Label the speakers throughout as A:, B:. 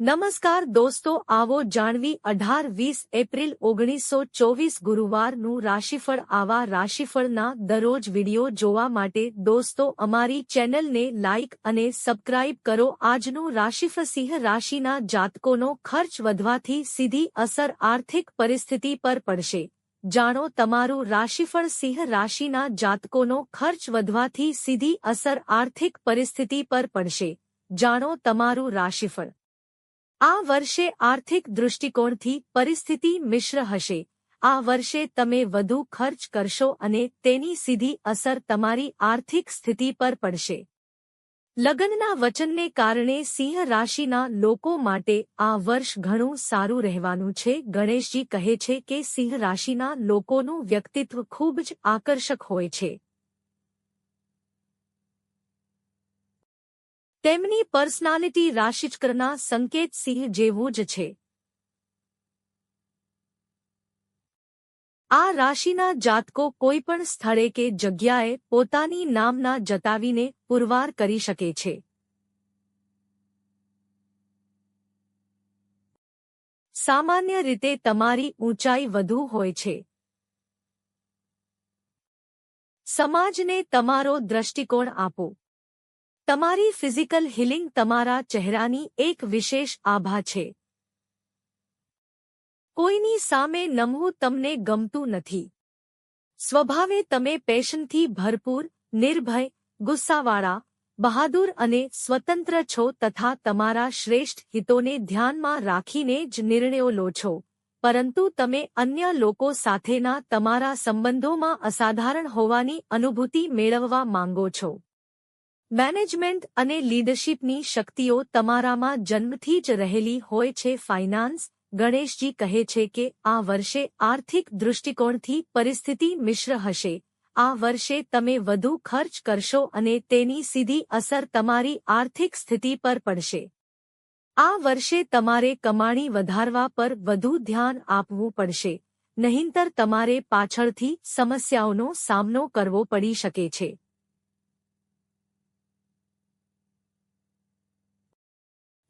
A: નમસ્કાર દોસ્તો, આવો જાણવી અઢાર વીસ એપ્રિલ ઓગણીસો ચોવીસ ગુરુવારનું રાશિફળ, આવા રાશિફળના દરરોજ વિડિયો જોવા માટે દોસ્તો, અમારી ચેનલને લાઇક અને સબસ્ક્રાઇબ કરો. આજનું રાશિફળ સિંહ રાશિના જાતકોનો ખર્ચ વધવાથી સીધી અસર આર્થિક પરિસ્થિતિ પર પડશે. જાણો, તમારું રાશિફળ સિંહ રાશિના જાતકોનો ખર્ચ વધવાથી સીધી અસર આર્થિક પરિસ્થિતિ પર પડશે. જાણો તમારું રાશિફળ. આ વર્ષે આર્થિક દૃષ્ટિકોણથી પરિસ્થિતિ મિશ્ર હશે. આ વર્ષે તમે વધુ ખર્ચ કરશો અને તેની સીધી અસર તમારી આર્થિક સ્થિતિ પર પડશે. લગ્નના વચનને કારણે સિંહ રાશિના લોકો માટે આ વર્ષ ઘણું સારું રહેવાનું છે. ગણેશજી કહે છે કે સિંહ રાશિના લોકોનું વ્યક્તિત્વ ખૂબ જ આકર્ષક હોય છે. તેમની પર્સનાલિટી રાશિચક્રના સંકેત સિંહ જેવું જ છે. આ રાશિના જાતકો કોઈપણ સ્થળે કે જગ્યાએ પોતાની નામના જતાવીને પુરવાર કરી શકે છે. સામાન્ય રીતે તમારી ઊંચાઈ વધુ હોય છે. સમાજને તમારો દ્રષ્ટિકોણ આપો. તમારી ફિઝિકલ હિલિંગ તમારા ચહેરાની એક વિશેષ આભા છે. કોઈની સામે નમવું તમને ગમતું નથી. સ્વભાવે તમે પેશનથી ભરપૂર, નિર્ભય, ગુસ્સાવાળા, બહાદુર અને સ્વતંત્ર છો તથા તમારા શ્રેષ્ઠ હિતોને ધ્યાનમાં રાખીને જ નિર્ણયો લો છો. પરંતુ તમે અન્ય લોકો સાથેના તમારા સંબંધોમાં અસાધારણ હોવાની અનુભૂતિ મેળવવા માંગો છો. મેનેજમેન્ટ અને લીડરશીપની શક્તિઓ તમારામાં જન્મથી જ રહેલી હોય છે. ફાઇનાન્સ, ગણેશજી કહે છે કે આ વર્ષે આર્થિક દૃષ્ટિકોણથી પરિસ્થિતિ મિશ્ર હશે. આ વર્ષે તમે વધુ ખર્ચ કરશો અને તેની સીધી અસર તમારી આર્થિક સ્થિતિ પર પડશે. આ વર્ષે તમારે કમાણી વધારવા પર વધુ ધ્યાન આપવું પડશે. નહીંતર તમારે પાછળથી સમસ્યાઓનો સામનો કરવો પડી શકે છે.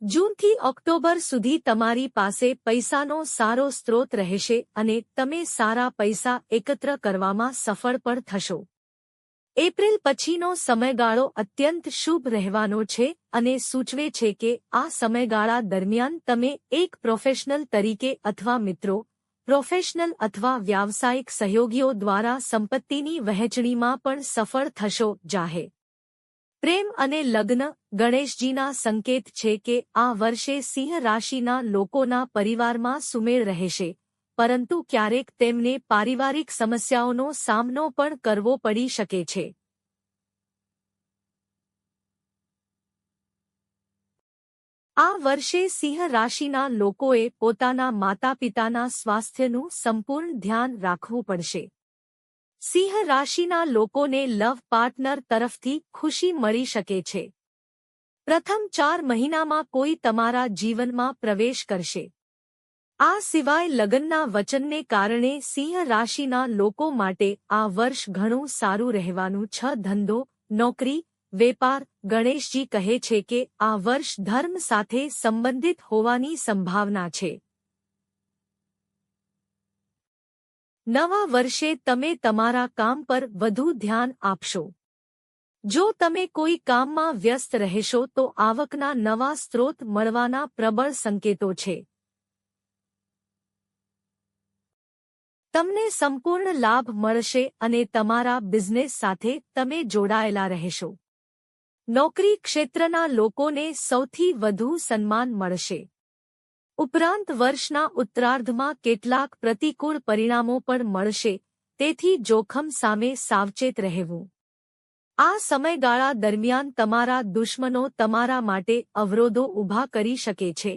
A: જૂનથી ઓક્ટોબર સુધી તમારી પાસે પૈસાનો સારો સ્ત્રોત રહેશે અને તમે સારા પૈસા એકત્ર કરવામાં સફળ પણ થશો. એપ્રિલ પછીનો સમયગાળો અત્યંત શુભ રહેવાનો છે અને સૂચવે છે કે આ સમયગાળા દરમિયાન તમે એક પ્રોફેશનલ તરીકે અથવા મિત્રો, પ્રોફેશનલ અથવા વ્યાવસાયિક સહયોગીઓ દ્વારા સંપત્તિની વહેંચણીમાં પણ સફળ થશો, જાહેર પ્રેમ અને લગ્ન ગણેશજીના સંકેત છે કે આ વર્ષે સિંહ રાશિના લોકોના પરિવારમાં સુમેળ રહેશે. પરંતુ ક્યારેક તેમને પારિવારિક સમસ્યાઓનો સામનો પણ કરવો પડી શકે છે. આ વર્ષે સિંહ રાશિના લોકોએ પોતાના માતાપિતાના સ્વાસ્થ્યનું સંપૂર્ણ ધ્યાન રાખવું પડશે. સિંહ રાશિના લોકોને લવ પાર્ટનર તરફથી ખુશી મળી શકે છે. પ્રથમ ચાર મહિનામાં કોઈ તમારા જીવનમાં પ્રવેશ કરશે. આ સિવાય લગ્નના વચનને કારણે સિંહ રાશિના લોકો માટે આ વર્ષ ઘણું સારું રહેવાનું છ ધંધો, નોકરી, વેપાર, ગણેશજી કહે છે કે આ વર્ષ ધર્મ સાથે સંબંધિત હોવાની સંભાવના છે. નવા વર્ષે તમે તમારા કામ પર વધુ ધ્યાન આપશો. જો તમે કોઈ કામમાં વ્યસ્ત રહેશો, તો આવકના નવા સ્ત્રોત મળવાના પ્રબળ સંકેતો છે. તમને સંપૂર્ણ લાભ મળશે અને તમારા બિઝનેસ સાથે તમે જોડાયેલા રહેશો. નોકરી ક્ષેત્રના લોકોને સૌથી વધુ સન્માન મળશે. ઉપરાંત વર્ષના ઉત્તરાર્ધમાં કેટલાક પ્રતિકૂળ પરિણામો પણ મળશે, તેથી જોખમ સામે સાવચેત રહેવું. આ સમયગાળા દરમિયાન તમારા દુશ્મનો તમારા માટે અવરોધો ઊભા કરી શકે છે,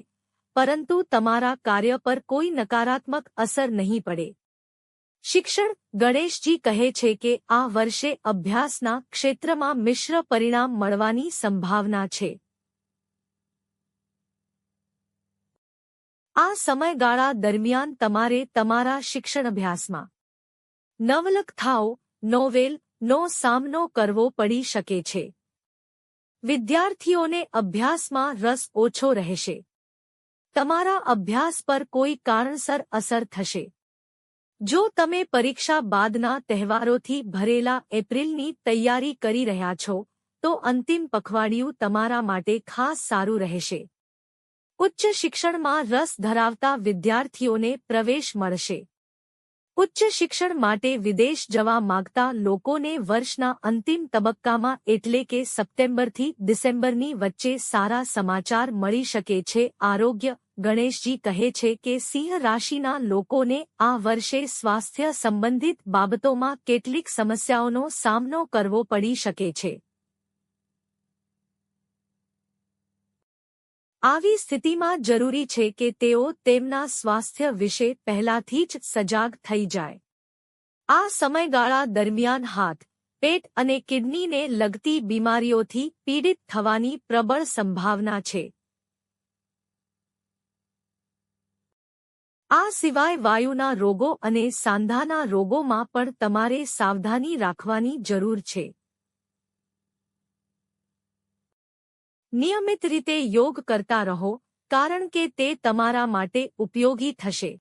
A: પરંતુ તમારા કાર્ય પર કોઈ નકારાત્મક અસર નહીં પડે. શિક્ષણ ગણેશજી કહે છે કે આ વર્ષે અભ્યાસના ક્ષેત્રમાં મિશ્ર પરિણામ મળવાની સંભાવના છે. આ સમયગાળા દરમિયાન તમારે તમારા શિક્ષણ અભ્યાસમાં નવલકથાઓ નોવેલ નો સામનો કરવો પડી શકે છે. વિદ્યાર્થીઓને અભ્યાસમાં રસ ઓછો રહેશે. તમારા અભ્યાસ પર કોઈ કારણસર અસર થશે. જો તમે પરીક્ષા બાદના તહેવારોથી ભરેલા એપ્રિલની તૈયારી કરી રહ્યા છો, તો અંતિમ પખવાડિયું તમારા માટે ખાસ સારું રહેશે. ઉચ્ચ શિક્ષણમાં રસ ધરાવતા વિદ્યાર્થીઓને પ્રવેશ મળશે. ઉચ્ચ શિક્ષણ માટે વિદેશ જવા માંગતા લોકોને વર્ષના અંતિમ તબક્કામાં એટલે કે સપ્ટેમ્બરથી ડિસેમ્બરની વચ્ચે સારા સમાચાર મળી શકે છે. આરોગ્ય, ગણેશજી કહે છે કે સિંહ રાશિના લોકોને આ વર્ષે સ્વાસ્થ્ય સંબંધિત બાબતોમાં કેટલીક સમસ્યાઓનો સામનો કરવો પડી શકે છે. આવી સ્થિતિમાં જરૂરી છે કે તેઓ તેમના સ્વાસ્થ્ય વિશે પહેલાથી જ સજાગ થઈ જાય. આ સમયગાળા દરમિયાન હાથ, પેટ અને કિડનીને લગતી બીમારીઓથી પીડિત થવાની પ્રબળ સંભાવના છે. આ સિવાય વાયુના રોગો અને સાંધાના રોગોમાં પણ તમારે સાવધાની રાખવાની જરૂર છે. નિયમિત રીતે યોગ કરતા રહો કારણ કે તે તમારા માટે ઉપયોગી થશે.